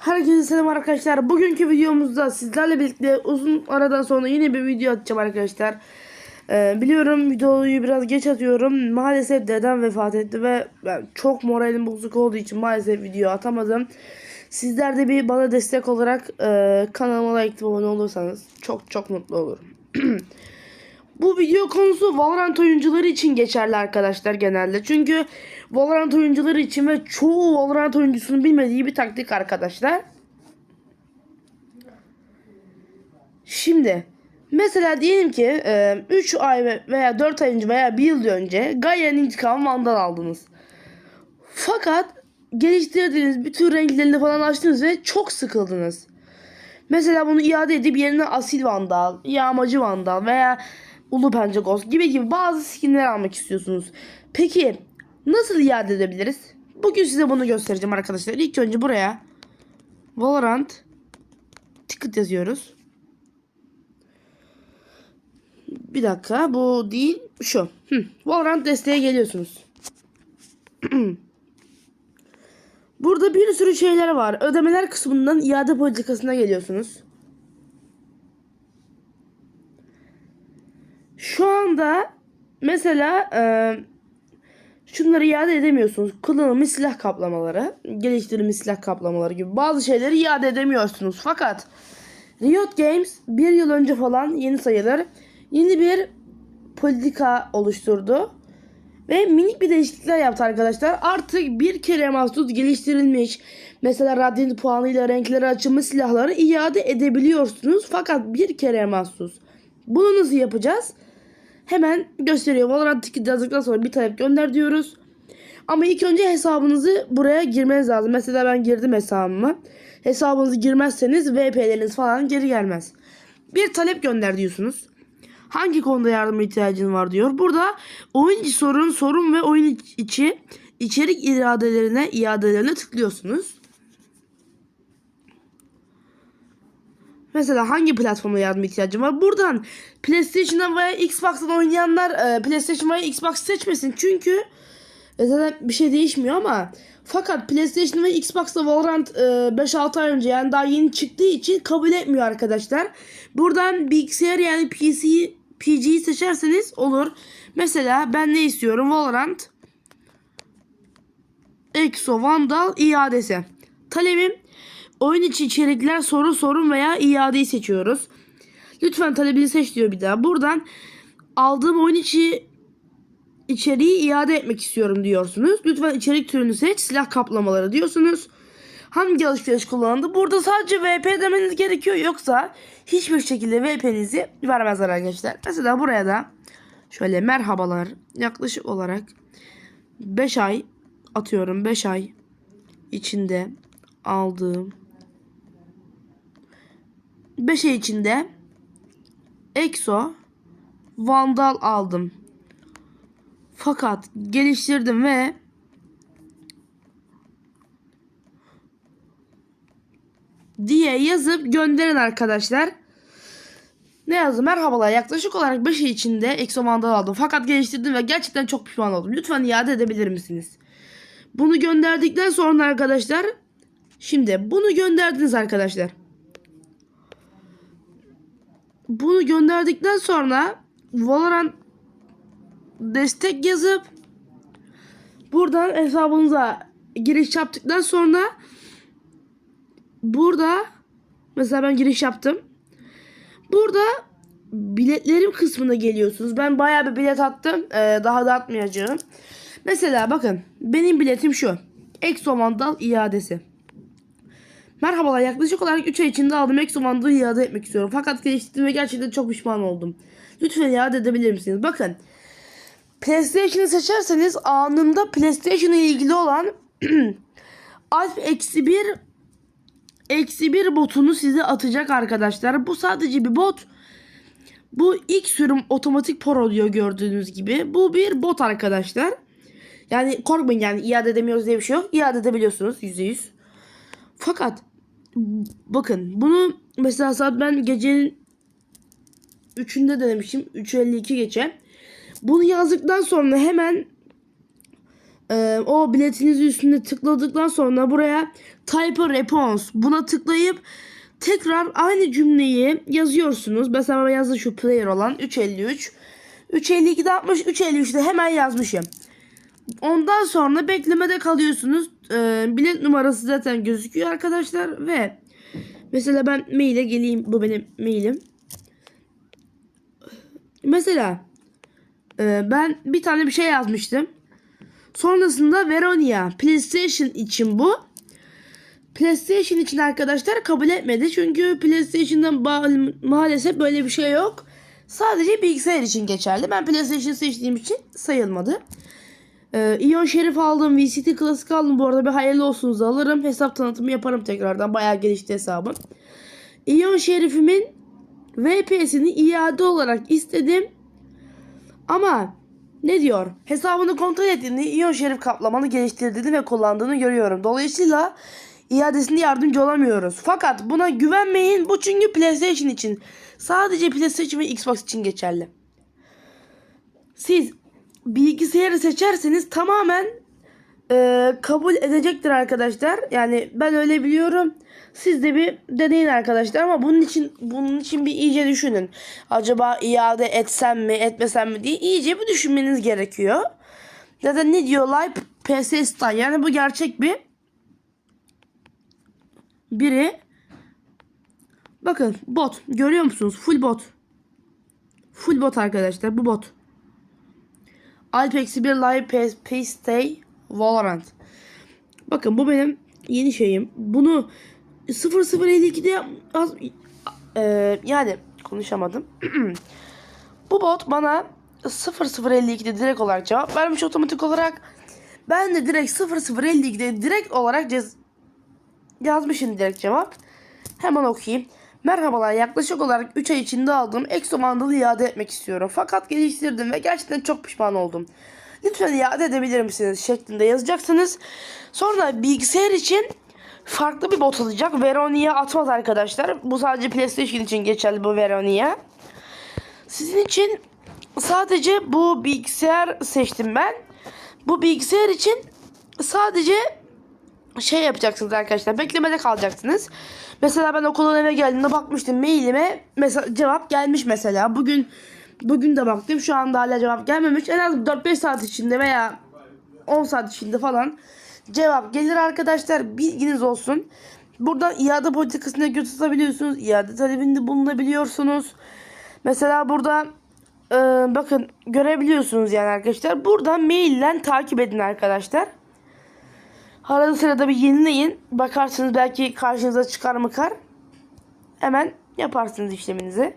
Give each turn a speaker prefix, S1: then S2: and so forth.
S1: Herkese selam arkadaşlar. Bugünkü videomuzda sizlerle birlikte uzun aradan sonra yine bir video atacağım arkadaşlar. Ee, biliyorum videoyu biraz geç atıyorum. Maalesef dedem vefat etti ve ben çok moralim bozuk olduğu için maalesef video atamadım. Sizler de bir bana destek olarak e, kanalıma like abone olursanız çok çok mutlu olurum. Bu video konusu Valorant oyuncuları için geçerli arkadaşlar genelde. Çünkü Valorant oyuncuları için ve çoğu Valorant oyuncusunun bilmediği bir taktik arkadaşlar. Şimdi mesela diyelim ki 3 ay veya 4 ay önce veya 1 yıl önce Gaia'nın intikamı Vandal aldınız. Fakat geliştirdiğiniz bütün renklerini falan açtınız ve çok sıkıldınız. Mesela bunu iade edip yerine asil vandal, yağmacı vandal veya ulu pençekos gibi gibi bazı skinler almak istiyorsunuz. Peki nasıl iade edebiliriz? Bugün size bunu göstereceğim arkadaşlar. İlk önce buraya Valorant ticket yazıyoruz. Bir dakika bu değil şu. Valorant desteğe geliyorsunuz. Burada bir sürü şeyler var. Ödemeler kısmından iade politikasına geliyorsunuz. Şu anda mesela e, şunları iade edemiyorsunuz. Kullanılmış silah kaplamaları, geliştirilmiş silah kaplamaları gibi bazı şeyleri iade edemiyorsunuz. Fakat Riot Games bir yıl önce falan yeni sayılır yeni bir politika oluşturdu. Ve minik bir değişiklikler yaptı arkadaşlar. Artık bir kere mahsus geliştirilmiş mesela Radiant puanıyla renkleri açılmış silahları iade edebiliyorsunuz. Fakat bir kere mahsus. Bunu nasıl yapacağız? Hemen gösteriyor. Valorant ticket yazdıktan sonra bir talep gönder diyoruz. Ama ilk önce hesabınızı buraya girmeniz lazım. Mesela ben girdim hesabımı. Hesabınızı girmezseniz VP'leriniz falan geri gelmez. Bir talep gönder diyorsunuz. Hangi konuda yardıma ihtiyacın var diyor. Burada oyun sorun, sorun ve oyun içi içerik iradelerine, iadelerine tıklıyorsunuz. Mesela hangi platforma yardım ihtiyacın var? Buradan PlayStation'dan veya Xbox'tan oynayanlar e, PlayStation veya Xbox seçmesin. Çünkü e, zaten bir şey değişmiyor ama fakat PlayStation ve Xbox'ta Valorant e, 5-6 ay önce yani daha yeni çıktığı için kabul etmiyor arkadaşlar. Buradan bilgisayar yani PC PC'yi seçerseniz olur. Mesela ben ne istiyorum? Valorant Exo Vandal iadesi. Talebim oyun içi içerikler soru sorun veya iadeyi seçiyoruz. Lütfen talebini seç diyor bir daha. Buradan aldığım oyun içi içeriği iade etmek istiyorum diyorsunuz. Lütfen içerik türünü seç. Silah kaplamaları diyorsunuz. Hangi alışveriş kullanıldı? Burada sadece VP demeniz gerekiyor. Yoksa hiçbir şekilde VP'nizi vermezler arkadaşlar. Mesela buraya da şöyle merhabalar yaklaşık olarak 5 ay atıyorum 5 ay içinde aldığım 5 ay içinde Exo Vandal aldım. Fakat geliştirdim ve diye yazıp gönderin arkadaşlar. Ne yazdım? Merhabalar. Yaklaşık olarak 5 ay içinde Exo Vandal aldım. Fakat geliştirdim ve gerçekten çok pişman oldum. Lütfen iade edebilir misiniz? Bunu gönderdikten sonra arkadaşlar şimdi bunu gönderdiniz arkadaşlar. Bunu gönderdikten sonra Valorant destek yazıp buradan hesabınıza giriş yaptıktan sonra burada mesela ben giriş yaptım. Burada biletlerim kısmına geliyorsunuz. Ben bayağı bir bilet attım. Ee, daha da atmayacağım. Mesela bakın benim biletim şu. Exo Vandal iadesi. Merhabalar yaklaşık olarak 3 ay içinde aldım Exo Vandal'ı iade etmek istiyorum. Fakat geliştirdim ve gerçekten çok pişman oldum. Lütfen iade edebilir misiniz? Bakın PlayStation'ı seçerseniz anında PlayStation ile ilgili olan Alp eksi bir eksi bir botunu size atacak arkadaşlar. Bu sadece bir bot. Bu ilk sürüm otomatik pro diyor gördüğünüz gibi. Bu bir bot arkadaşlar. Yani korkmayın yani iade edemiyoruz diye bir şey yok. İade edebiliyorsunuz %100. Fakat bakın bunu mesela saat ben gecenin 3'ünde denemişim. 3.52 geçe. Bunu yazdıktan sonra hemen e, o biletiniz üstünde tıkladıktan sonra buraya type a response buna tıklayıp tekrar aynı cümleyi yazıyorsunuz. Mesela ben yazdım şu player olan 353. 352'de 60, 353'de hemen yazmışım. Ondan sonra beklemede kalıyorsunuz. Ee, bilet numarası zaten gözüküyor arkadaşlar ve mesela ben maile geleyim. Bu benim mailim. Mesela e, ben bir tane bir şey yazmıştım. Sonrasında Veronia PlayStation için bu. PlayStation için arkadaşlar kabul etmedi. Çünkü PlayStation'dan maalesef böyle bir şey yok. Sadece bilgisayar için geçerli. Ben PlayStation seçtiğim için sayılmadı. Ee, Ion Şerif aldım. VCT Classic aldım. Bu arada bir hayırlı olsunuz alırım. Hesap tanıtımı yaparım tekrardan. Bayağı gelişti hesabım. Ion Şerif'imin VPS'ini iade olarak istedim. Ama ne diyor? Hesabını kontrol ettiğinde İyon Şerif kaplamanı geliştirdiğini ve kullandığını görüyorum. Dolayısıyla iadesinde yardımcı olamıyoruz. Fakat buna güvenmeyin. Bu çünkü PlayStation için. Sadece PlayStation ve Xbox için geçerli. Siz bilgisayarı seçerseniz tamamen e, kabul edecektir arkadaşlar. Yani ben öyle biliyorum. Siz de bir deneyin arkadaşlar ama bunun için bunun için bir iyice düşünün. Acaba iade etsem mi, etmesem mi diye iyice bir düşünmeniz gerekiyor. Zaten ne diyor Live PS Style yani bu gerçek bir biri. Bakın bot görüyor musunuz? Full bot. Full bot arkadaşlar bu bot. Alpex 1 Live Stay Valorant. Bakın bu benim yeni şeyim. Bunu 0052'de az, e, yani konuşamadım. bu bot bana 0052'de direkt olarak cevap vermiş otomatik olarak. Ben de direkt 0052'de direkt olarak cez yazmışım direkt cevap. Hemen okuyayım. Merhabalar yaklaşık olarak 3 ay içinde aldığım Exo Mandal'ı iade etmek istiyorum. Fakat geliştirdim ve gerçekten çok pişman oldum. Lütfen iade edebilir misiniz şeklinde yazacaksınız. Sonra bilgisayar için farklı bir bot alacak. Veronia atmaz arkadaşlar. Bu sadece PlayStation için geçerli bu Veronia. Sizin için sadece bu bilgisayar seçtim ben. Bu bilgisayar için sadece şey yapacaksınız arkadaşlar. Beklemede kalacaksınız. Mesela ben okuldan eve geldiğimde bakmıştım mailime mesela cevap gelmiş mesela. Bugün bugün de baktım. Şu anda hala cevap gelmemiş. En az 4-5 saat içinde veya 10 saat içinde falan cevap gelir arkadaşlar. Bilginiz olsun. Buradan iade politikasına göz atabiliyorsunuz. İade talebinde bulunabiliyorsunuz. Mesela burada e, bakın görebiliyorsunuz yani arkadaşlar. Buradan mailden takip edin arkadaşlar. Arada sırada bir yenileyin. Bakarsınız belki karşınıza çıkar mı kar. Hemen yaparsınız işleminizi.